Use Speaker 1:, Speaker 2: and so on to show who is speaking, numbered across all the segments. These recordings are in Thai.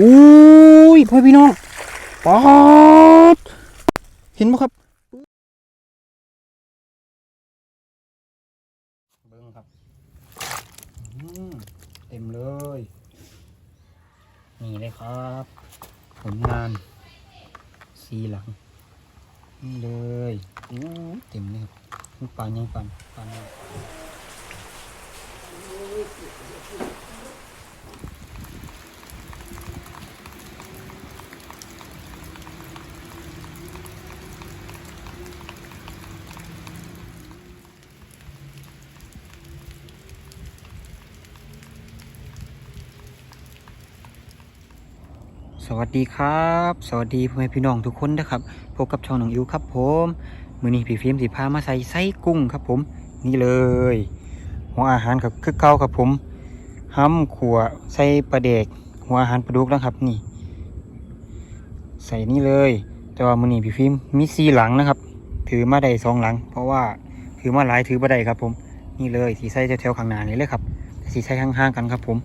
Speaker 1: อุ้ยพ่อพี่น้องปอดเห็นไหมครับเบิ้งครับเต็มเลย นี่เลยครับ ผลงานสีหลังนี่เลยอู้เต็มเลยครับปานยังปานปานยัง สวัสดีครับ สวัสดีพ่อแม่พี่น้องทุกคนนะครับพบกับช่องหนังอิวครับผมมือนี้พี่ฟิล์มสิพามาใส่ไส้กุ้งครับผม นี่เลยหัวอาหารครับคือเก่าครับผมห้ำขัวใส่ปลาเด็กหัวอาหารปลาดุกนะครับนี่ ใส่นี่เลยแต่ว่ามือนี้พี่ฟิล์มมีสีหลังนะครับ ถือมาได้สองหลัง เพราะว่าถือมาหลายถือมาได้ครับผม นี่เลยสีใส่แถวๆข้างหน้านี่เลยครับสีใส่ห่างๆกันครับผม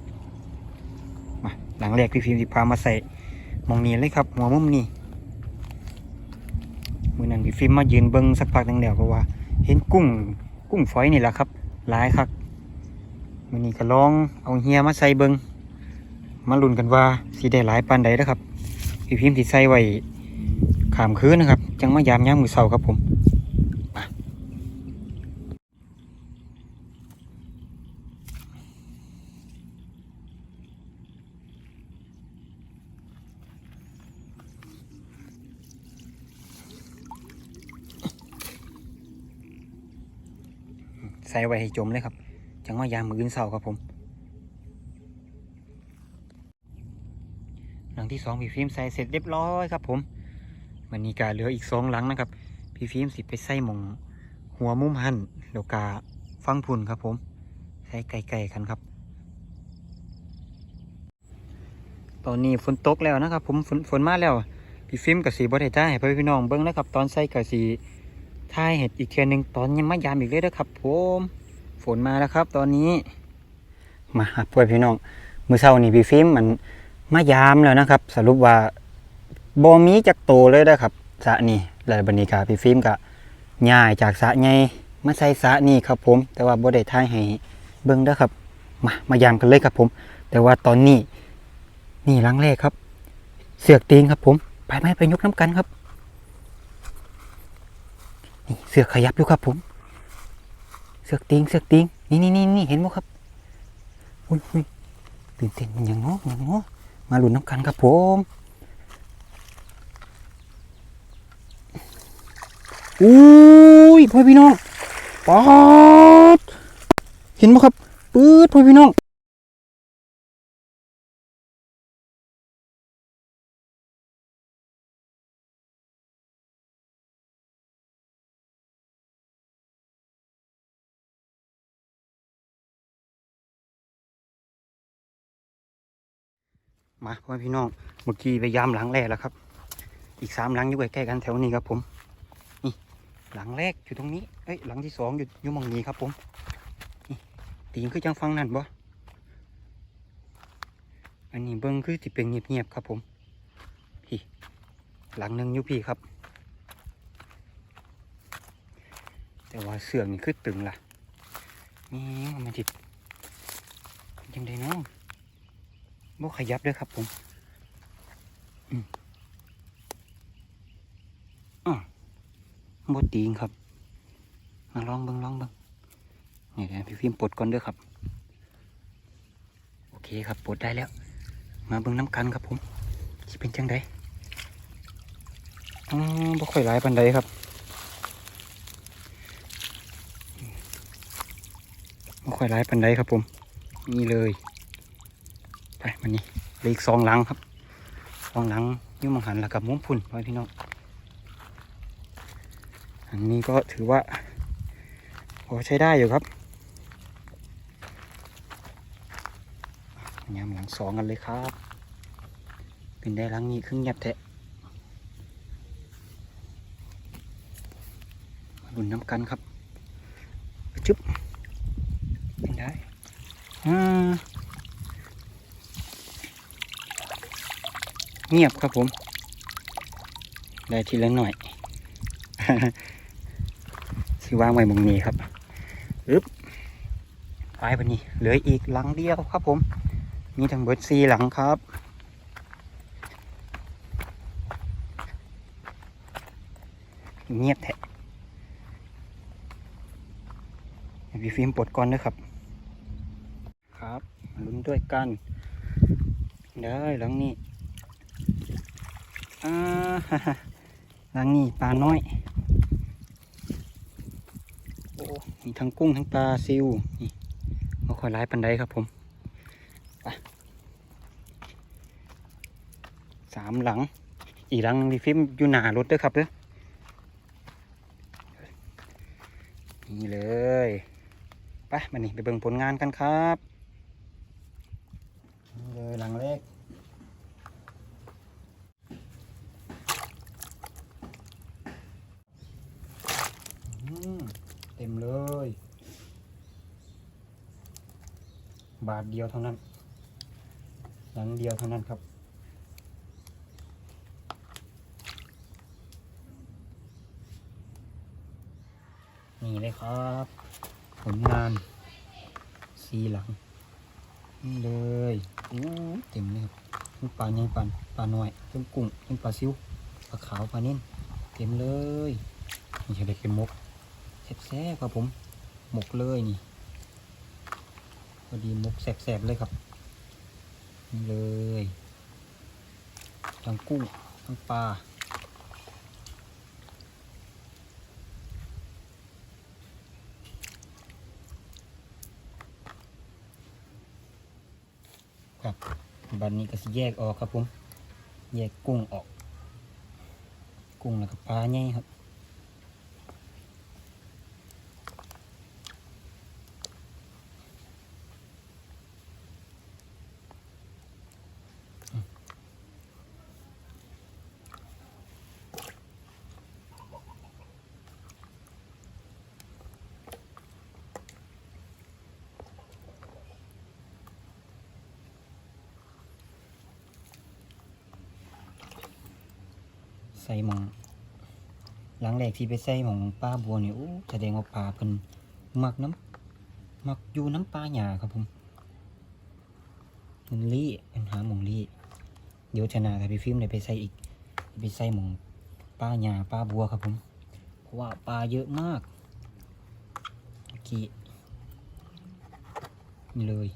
Speaker 1: มาหลังแรกพี่ฟิล์มสิพามาใส่ มองนี้เลยครับหัวมุมนี้มือนั้นพี่ฟิล์มมายืนเบิ้งสักพักหนึงแล้วก็ว่า เห็นกุ้งกุ้งฝอยนี่แหละครับหลายครับมือนี้ก็ลองเอาเฮียมาใส่เบิงมาลุ้นกันว่าสีได้หลายปานใดนะครับพี่พิมพ์ที่ใส่ไว้ขามคืนนะครับ จังมายามย่ามมือเสาครับผมมา ใส่ไว้ให้จมเลยครับ จังมายามมืออื่นเสาครับผม หลังที่สองพี่ฟิล์มใส่เสร็จเรียบร้อยครับผมมันนี้กาเหลืออีกสองหลังนะครับ พี่ฟิล์มสิไปใส่หมองหัวมุมหันแล้วกาฟังพุ่นครับผม ใส่ไก่ๆกันครับ ตอนนี้ฝนตกแล้วนะครับ ผมฝนฝนมาแล้วพี่ฟิล์มกับสีบอได้จ้าให้พี่น้องเบิ้งนะครับ ตอนใส่กับสี ท้ายเห็ดอีกเทียนหนึ่งตอนยังไม่ยามอีกเลยนะครับผมฝนมาแล้วครับ ตอนนี้ มาครับพ่อพี่น้องมือเช้านี่พี่ฟิล์มมันมายามแล้วนะครับ สรุปว่าบอมีจักโตเลยนะครับสะนี่แล้วบันนี้กาพี่ฟิล์มก็ย้ายจากสะใหญ่มาใส่สะนี่ครับผม แต่ว่าบ่ได้ถ่ายให้เบิ่งเด้อครับมามายามกันเลยครับผม แต่ว่าตอนนี้ นี่ลังแรกครับ เสือกตีงครับผม ไปไหมไปยกน้ำกันครับ นี่เสือกขยับอยู่ครับผม เสือกตีงเสือกตีงนี่นี่นี่นี่เห็นไหมครับอุ้ยอุ้ยตื่นเต้นมันยังเนาะยังเนาะมาลุ้นน้ำกันครับผมอุ้ยพ่อพี่น้องป๊อดเห็นไหมครับปื๊ดพ่อพี่น้อง มาพ่อพี่น้องเมื่อกี้ไปยามหลังแรกแล้วครับ อีกสามหลังอยู่ใกล้ๆกันแถวนี้ครับผมนี่หลังแรกอยู่ตรงนี้เอ้ยหลังที่สองอยู่อยู่มองนี้ครับผมนี่ตีนคือจังฟังนั่นบ่อันนี้เบิ้งคือที่เป็นเงียบๆครับผมพี่หลังหนึ่งอยู่พี่ครับ แต่ว่าเสื่องนี่คือตึงล่ะนี่มันจิตยังไงเนาะ บ่ขยับด้วยครับผมอืมอ่าบ่ตีงครับ มาลองเบิ่งลองเบิ่งนี่เดี๋ยพี่ฟิล์มปลดก่อนด้อครับ โอเคครับปลดได้แล้ว มาเบิ่งน้ำกันครับผมสิเป็นจังไดอ๋อบ่ค่อยหลายปานใดครับบ่ค่อยหลายปานใดครับผม นี่เลย ไปมันนี่เลืออีกสองหลังครับสองหลังยุ่มังหันแล้วกับมุ้งพุ่นไว้พี่น้องอันนี้ก็ถือว่าพอใช้ได้อยู่ครับยามหลังสองกันเลยครับ เป็นได้หลังนี้ครึ่งเงียบแทะมาดุนน้ำกันครับจุ๊บเป็นได้อ่า เงียบครับผม ได้ทีละหน่อยสิว่างไว้มองนี้ครับอึ๊บไปบันนี้ เหลืออีกหลังเดียวครับผม มีทั้งเบิดสี่หลังครับเงียบแท้ให้พี่ฟิล์มปลดก่อนนะครับ ครับลุ้นด้วยกัน ได้หลังนี้ หลังนี้ปลาน้อย โอ้มีทั้งกุ้งทั้งปลาซิวนี่มาค่อยร้ายปันไดครับผมไปสามหลัง อีกหลังพี่ฟิล์มอยู่หนารถเด้วยครับเด้อนี่เลย ไปมานี่ไปเบิ่งผลงานกันครับนี่เลยหลังแรก อืมเต็มเลย บาทเดียวเท่านั้น หลังเดียวเท่านั้นครับ นี่เลยครับ ผลงานสีหลัง นี่เลยอู้เต็มเลยครับทั้งปลาใหญ่ปลาปลาหน้อยทั้งกุ้งทั้งปลาซิวปลาขาวปลานิ่นเต็มเลย นี่จะได้เป็นมก แซ่บๆครับผม หมกเลยนี่พอดีหมกแซ่บๆเลยครับนี่เลยทั้งกุ้งทั้งปลาครับบันนี้ก็สิแยกออกครับผม แยกกุ้งออก กุ้งแล้วก็ปลาใหญ่ครับ ส่หมอง หลังแรกที่ไปใส่หมองปลาบัวเนี่ยโอ้แสดงว่าปลาเพิ่นมักน้ำมักอยู่น้ำปลาหยาครับผมมันลี่เป็นหาหมองลี่เดี๋ยวชนะกับพี่ฟิล์มเลยไปใส่อีกไปใส่หมองปลาหยาปลาบัวครับผมเพราะว่าปลาเยอะมากกี้นี่เลย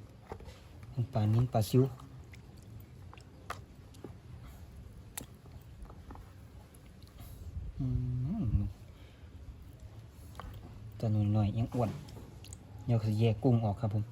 Speaker 1: ปลานิ้นปลาซิว อืม ตัวหน่อยหน่อยๆยังอ้วน เดี๋ยวจะแยกกุ้งออกครับผม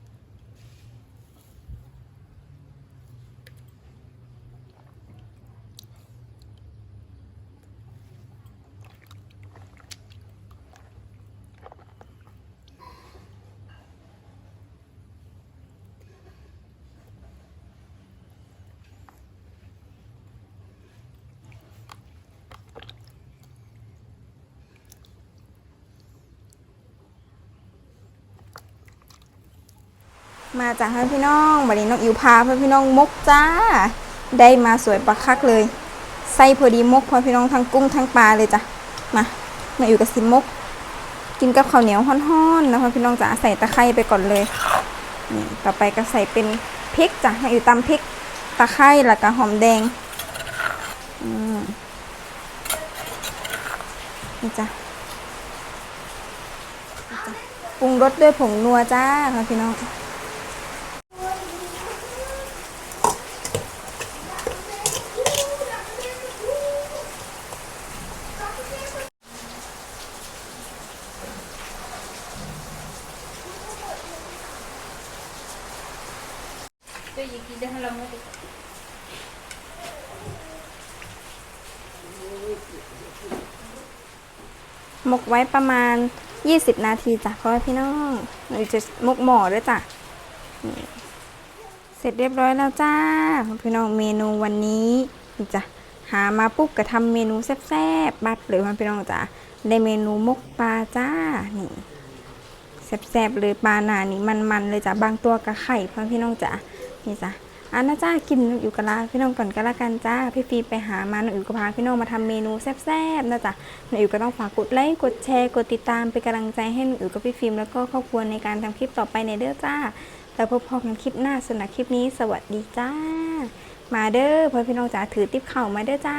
Speaker 2: มาจากเพื่อนพี่น้องวันนี้น้องอิวพาเพื่อนพี่น้องมกจ้า ได้มาสวยปลาคักเลยใส่พอดีมกเพื่อพี่น้องทั้งกุ้งทั้งปลาเลยจ้ะมาน้องอิวกับซิมก กินกับข้าวเหนียวฮ้อนๆนะเพื่อพี่น้องจ๋าใส่ตะไคร้ไปก่อนเลยนี่ต่อไปก็ใส่เป็นพริกจ้ะน้องอิวตำพริกตะไคร้แล้วก็หอมแดงอืมนี่จ้ะปรุงรสด้วยผงนัวจ้าเพื่น้อง นพี่น้องหมกไว้ประมาณ 20 นาทีจ้ะพ่อพี่น้องเราจะหมกหม้อด้วยจ้ะนี่เสร็จเรียบร้อยแล้วจ้าพี่น้องเมนูวันนี้นี่จ้ะหามาปุ๊บก็ทำเมนูแซ่บๆบัดเลยพ่อพี่น้องจ้ะได้เมนูมกปลาจ้านี่แซ่บๆเลยปลาหนานี่มันๆเลยจ้ะบางตัวกระไข่พ่อพี่น้องจ้ะ นี่จ้ะอันนะจ้ากินน้อยู่กับลาพี่น้องก่อนก็แล้วกันจ้า พี่ฟีไปหามาหนูอยู่ก็พาพี่น้องมาทำเมนูแซ่บๆนะจ้ะหนูอยู่ก็ต้องฝากกดไลค์กดแชร์กดติดตามเป็นกำลังใจให้หนูอยู่กับพี่ฟิล์มแล้วก็ครอบครัวในการทำคลิปต่อไปในเด้อจ้าแล้วพบกันคลิปหน้าสำหรับคลิปนี้ สวัสดีจ้า มาเด้อพ่อพี่น้องจ๋าถือติ๊บเข่ามาเด้อจ้า